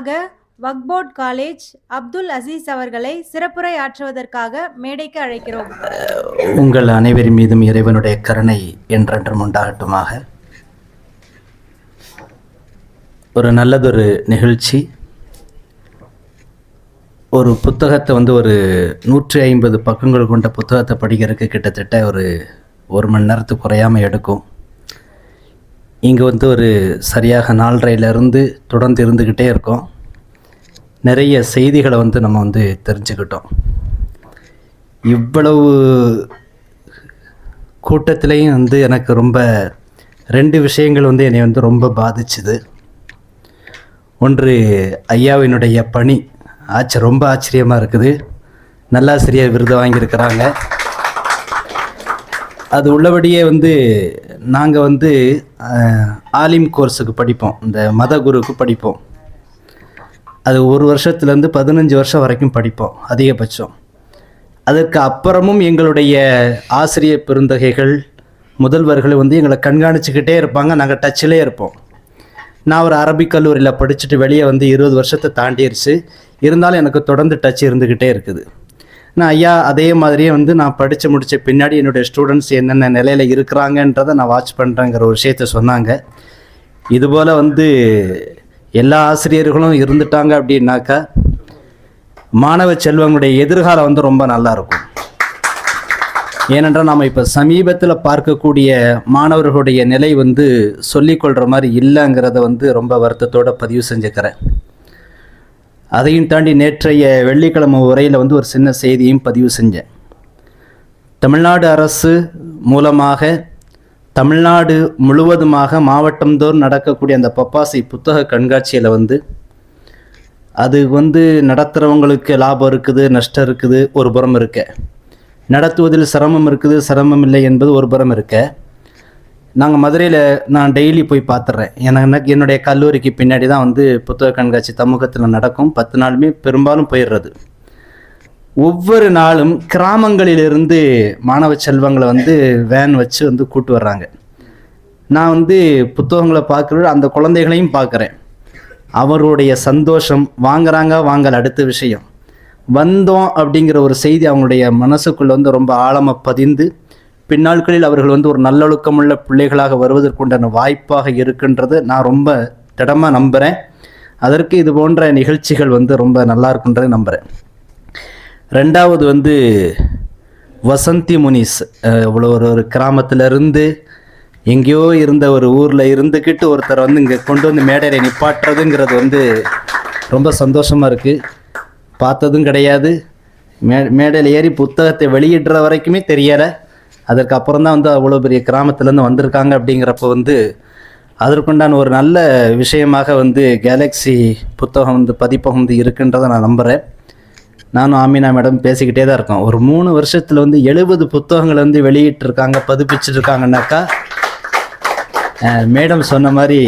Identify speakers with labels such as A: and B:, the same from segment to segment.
A: முன்னதாக வக்போர்ட் காலேஜ் அப்துல் அசீஸ் அவர்களை சிறப்புரை ஆற்றுவதற்காக மேடைக்கு அழைக்கிறோம்.
B: உங்கள் அனைவரின் மீதும் இறைவனுடைய கருணை என்றென்றும் உண்டாகட்டுமாக. ஒரு நல்லதொரு நிகழ்ச்சி. ஒரு புத்தகத்தை வந்து ஒரு நூற்றி ஐம்பது பக்கங்கள் கொண்ட புத்தகத்தை படிக்கிறதுக்கு கிட்டத்தட்ட ஒரு ஒரு மணி நேரத்துக்கு குறையாமல் எடுக்கும். இங்கே வந்து ஒரு சரியாக நாலரையிலேருந்து தொடர்ந்து இருந்துக்கிட்டே இருக்கோம். நிறைய செய்திகளை வந்து நம்ம வந்து தெரிஞ்சுக்கிட்டோம். இவ்வளவு கூட்டத்திலையும் வந்து எனக்கு ரொம்ப ரெண்டு விஷயங்கள் வந்து என்னை வந்து ரொம்ப பாதிச்சுது. ஒன்று ஐயாவினுடைய பணி ஆச்சு ரொம்ப ஆச்சரியமாக இருக்குது. நல்லாசிரியர் விருது வாங்கியிருக்கிறாங்க. அது உள்ளபடியே வந்து நாங்கள் வந்து ஆலிம் கோர்ஸுக்கு படிப்போம். இந்த மத குருவுக்கு படிப்போம். அது ஒரு வருஷத்துலேருந்து பதினஞ்சு வருஷம் வரைக்கும் படிப்போம் அதிகபட்சம். அதற்கு அப்புறமும் எங்களுடைய ஆசிரியர் பெருந்தகைகள் முதல்வர்கள் வந்து எங்களை கண்காணிச்சுக்கிட்டே இருப்பாங்க. நாங்கள் டச்சிலே இருப்போம். நான் ஒரு அரபிக் கல்லூரியில் படிச்சுட்டு வெளியே வந்து இருபது வருஷத்தை தாண்டிடுச்சு இருந்தாலும் எனக்கு தொடர்ந்து டச் இருந்துக்கிட்டே இருக்குது. நான் ஐயா அதே மாதிரியே வந்து நான் படித்து முடித்த பின்னாடி என்னுடைய ஸ்டூடெண்ட்ஸ் என்னென்ன நிலையில் இருக்கிறாங்கன்றதை நான் வாட்ச் பண்ணுறேங்கிற ஒரு விஷயத்த சொன்னாங்க. இதுபோல் வந்து எல்லா ஆசிரியர்களும் இருந்துட்டாங்க அப்படின்னாக்கா மாணவ செல்வங்களுடைய எதிர்காலம் வந்து ரொம்ப நல்லா இருக்கும். ஏனென்றால் நாம் இப்போ சமீபத்தில் பார்க்கக்கூடிய மாணவர்களுடைய நிலை வந்து சொல்லிக்கொள்கிற மாதிரி இல்லைங்கிறத வந்து ரொம்ப வருத்தத்தோடு பதிவு செஞ்சுக்கிறேன். அதையும் தாண்டி நேற்றைய வெள்ளிக்கிழமை உரையில் வந்து ஒரு சின்ன செய்தியும் பதிவு செஞ்சேன். தமிழ்நாடு அரசு மூலமாக தமிழ்நாடு முழுவதுமாக மாவட்டம்தோறும் நடக்கக்கூடிய அந்த பப்பாசி புத்தக கண்காட்சியில் வந்து அது வந்து நடத்துகிறவங்களுக்கு லாபம் இருக்குது நஷ்டம் இருக்குது ஒரு புறம் இருக்க. நடத்துவதில் சிரமம் இருக்குது சிரமம் இல்லை என்பது ஒரு புறம் இருக்க. நாங்கள் மதுரையில் நான் டெய்லி போய் பார்த்துட்றேன் எனக்கு என்னுடைய கல்லூரிக்கு பின்னாடி தான் வந்து புத்தக கண்காட்சி சமூகத்தில் நடக்கும். பத்து நாளுமே பெரும்பாலும் போயிடுறது. ஒவ்வொரு நாளும் கிராமங்களிலிருந்து மாணவ செல்வங்களை வந்து வேன் வச்சு வந்து கூட்டு வர்றாங்க. நான் வந்து புத்தகங்களை பார்க்குற அந்த குழந்தைகளையும் பார்க்குறேன். அவருடைய சந்தோஷம் வாங்குறாங்க வாங்கல் அடுத்த விஷயம். வந்தோம் அப்படிங்கிற ஒரு செய்தி அவங்களுடைய மனசுக்குள்ளே வந்து ரொம்ப ஆழமாக பதிந்து பின்னாட்களில் அவர்கள் வந்து ஒரு நல்லொழுக்கமுள்ள பிள்ளைகளாக வருவதற்குண்டான வாய்ப்பாக இருக்கின்றது. நான் ரொம்ப திடமாக நம்புகிறேன் அதற்கு இது போன்ற நிகழ்ச்சிகள் வந்து ரொம்ப நல்லா இருக்குன்றதை நம்புகிறேன் ரெண்டாவது வந்து வசந்தி முனிஸ் இவ்வளோ ஒரு ஒரு கிராமத்திலிருந்து எங்கேயோ இருந்த ஒரு ஊரில் இருந்துக்கிட்டு ஒருத்தர் வந்து இங்கே கொண்டு வந்து மேடையில் நிப்பாட்டுறதுங்கிறது வந்து ரொம்ப சந்தோஷமாக இருக்குது பார்த்ததும் கிடையாது. மே மேடையில் ஏறி புத்தகத்தை வெளியிடுற வரைக்குமே தெரியலை. அதற்கு அப்புறம் தான் வந்து அவ்வளோ பெரிய கிராமத்துலேருந்து வந்திருக்காங்க அப்படிங்கிறப்ப வந்து அதற்குண்டான ஒரு நல்ல விஷயமாக வந்து கேலக்ஸி புத்தகம் வந்து பதிப்பகம் வந்து இருக்குன்றதை நான் நம்புகிறேன் நானும் ஆமினா மேடம் பேசிக்கிட்டே தான் இருக்கோம். ஒரு மூணு வருஷத்தில் வந்து எழுபது புத்தகங்களை வந்து வெளியிட்டிருக்காங்க பதிப்பிச்சிருக்காங்கனாக்கா இருக்காங்கனாக்கா மேடம் சொன்ன மாதிரி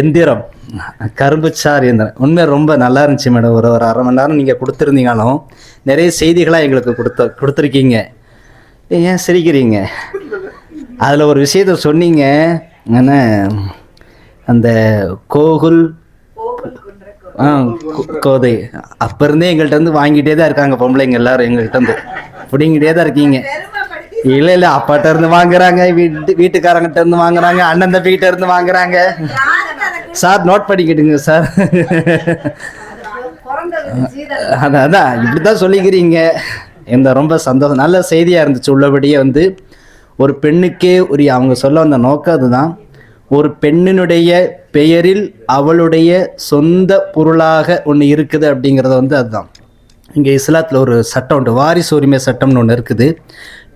B: எந்திரம் கரும்புச்சார் எந்திரம். உண்மை ரொம்ப நல்லா இருந்துச்சு மேடம். ஒரு ஒரு அரை மணி நேரம் நீங்கள் கொடுத்துருந்தீங்களும் நிறைய செய்திகளாக எங்களுக்கு கொடுத்த கொடுத்துருக்கீங்க. ஏன் சிரிக்கிறீங்க? அதில் ஒரு விஷயத்த சொன்னீங்க. என்ன? அந்த கோகுல் ஆ கோ- கோதை. அப்போ இருந்தே எங்கள்கிட்ட வந்து வாங்கிட்டே தான் இருக்காங்க பொம்பளைங்க எல்லாரும் எங்கள்கிட்ட வந்து பிடிங்கிட்டே தான் இருக்கீங்க. இல்லை இல்லை அப்பாட்ட இருந்து வாங்குறாங்க வீட்டு வீட்டுக்காரங்கிட்ட இருந்து வாங்குறாங்க அண்ணன் தம்பிக்கிட்ட இருந்து வாங்குறாங்க. சார் நோட் பண்ணிக்கிட்டுங்க சார். அதான் அதான் இப்படி தான் சொல்லிக்கிறீங்க. இந்த ரொம்ப சந்தோஷம். நல்ல செய்தியாக இருந்துச்சு. உள்ளபடியே வந்து ஒரு பெண்ணுக்கே உரிய அவங்க சொல்ல வந்த நோக்கம் அதுதான். ஒரு பெண்ணினுடைய பெயரில் அவளுடைய சொந்த பொருளாக ஒன்று இருக்குது அப்படிங்கிறத வந்து அதுதான். இங்கே இஸ்லாத்தில் ஒரு சட்டம் உண்டு. வாரிசு உரிமை சட்டம்னு ஒன்று இருக்குது.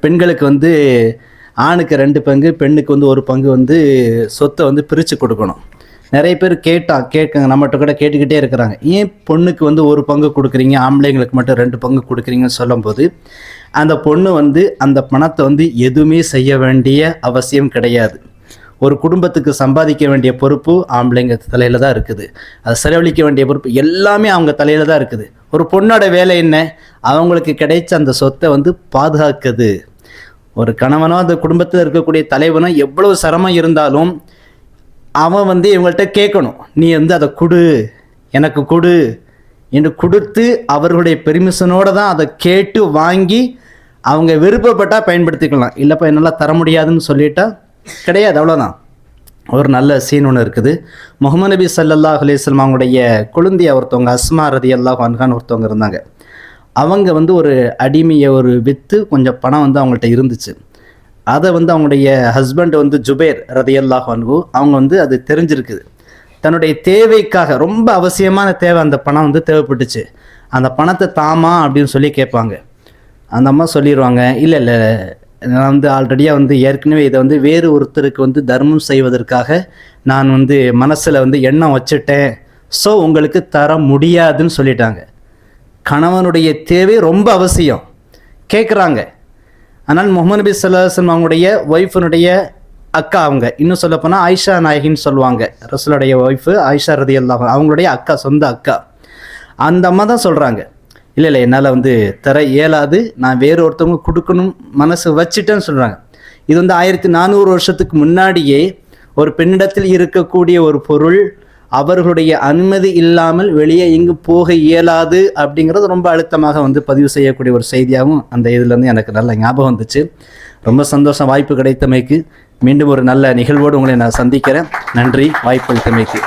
B: பெண்களுக்கு வந்து ஆணுக்கு ரெண்டு பங்கு பெண்ணுக்கு வந்து ஒரு பங்கு வந்து சொத்தை வந்து பிரித்து கொடுக்கணும். நிறைய பேர் கேட்டான் கேட்குங்க நம்மகிட்ட கூட கேட்டுக்கிட்டே இருக்கிறாங்க. ஏன் பொண்ணுக்கு வந்து ஒரு பங்கு கொடுக்குறீங்க? ஆம்பளைங்களுக்கு மட்டும் ரெண்டு பங்கு கொடுக்குறீங்கன்னு சொல்லும்போது அந்த பொண்ணு வந்து அந்த பணத்தை வந்து எதுவுமே செய்ய வேண்டிய அவசியம் கிடையாது. ஒரு குடும்பத்துக்கு சம்பாதிக்க வேண்டிய பொறுப்பு ஆம்பளைங்க தலையில் தான் இருக்குது. அது செலவழிக்க வேண்டிய பொறுப்பு எல்லாமே அவங்க தலையில் தான் இருக்குது. ஒரு பொண்ணோட வேலை என்ன? அவங்களுக்கு கிடைச்ச அந்த சொத்தை வந்து பாதுகாக்குது. ஒரு கணவனோ அந்த குடும்பத்தில் இருக்கக்கூடிய தலைவனோ எவ்வளவு சிரமம் இருந்தாலும் அவன் வந்து இவங்கள்ட்ட கேட்கணும் நீ வந்து அதை கொடு எனக்கு கொடு என்று கொடுத்து அவர்களுடைய பெர்மிஷனோடு தான் அதை கேட்டு வாங்கி அவங்க விருப்பப்பட்டால் பயன்படுத்திக்கலாம். இல்லைப்பா என்னால் தர முடியாதுன்னு சொல்லிட்டா கிடையாது அவ்வளோதான் ஒரு நல்ல சீன் ஒன்று இருக்குது. முகமது நபி சல்லல்லாஹ் அலிஸ்லாம் அவங்களுடைய குழந்தைய ஒருத்தவங்க அஸ்மா ரதி அல்லாஹ் அன்கான் ஒருத்தவங்க இருந்தாங்க. அவங்க வந்து ஒரு அடிமையை ஒரு விற்று கொஞ்சம் பணம் வந்து அவங்கள்ட்ட இருந்துச்சு. அதை வந்து அவங்களுடைய ஹஸ்பண்ட் வந்து ஜுபேர் ரதி அல்லாஹ் அன்கு அவங்க வந்து அது தெரிஞ்சிருக்குது. தன்னுடைய தேவைக்காக ரொம்ப அவசியமான தேவை அந்த பணம் வந்து தேவைப்பட்டுச்சு. அந்த பணத்தை தாமா அப்படின்னு சொல்லி கேட்பாங்க. அந்த அம்மா சொல்லிடுவாங்க இல்லை இல்லை நான் வந்து ஆல்ரெடியாக வந்து ஏற்கனவே இதை வந்து வேறு ஒருத்தருக்கு வந்து தர்மம் செய்வதற்காக நான் வந்து மனசில் வந்து எண்ணம் வச்சுட்டேன். ஸோ உங்களுக்கு தர முடியாதுன்னு சொல்லிட்டாங்க. கணவனுடைய தேவை ரொம்ப அவசியம். கேட்குறாங்க ஆனால் முகமது நபி சல்லாஹம் அவங்களுடைய ஒய்ஃபினுடைய அக்கா அவங்க. இன்னும் சொல்லப்போனால் ஆயிஷா நாயகின்னு சொல்லுவாங்க. ரசூலுடைய ஒய்ஃபு ஆயிஷா ரதி அல்லாஹ் அவங்களுடைய அக்கா சொந்த அக்கா. அந்த அம்மா தான் சொல்கிறாங்க இல்லை இல்லை என்னால் வந்து தர இயலாது. நான் வேறு ஒருத்தவங்க கொடுக்கணும் மனசு வச்சுட்டேன்னு சொல்கிறாங்க இது வந்து ஆயிரத்தி நானூறு வருஷத்துக்கு முன்னாடியே ஒரு பெண்ணிடத்தில் இருக்கக்கூடிய ஒரு பொருள் அவர்களுடைய அனுமதி இல்லாமல் வெளியே எங்கு போக இயலாது அப்படிங்கிறது ரொம்ப அழுத்தமாக வந்து பதிவு செய்யக்கூடிய ஒரு செய்தியாகவும் அந்த இதுலேருந்து எனக்கு நல்ல ஞாபகம் வந்துச்சு. ரொம்ப சந்தோஷம். வாய்ப்பு கிடைத்தமைக்கு மீண்டும் ஒரு நல்ல நிகழ்வோடு உங்களை நான் சந்திக்கிறேன். நன்றி. வாய்ப்பு அளித்தமைக்கு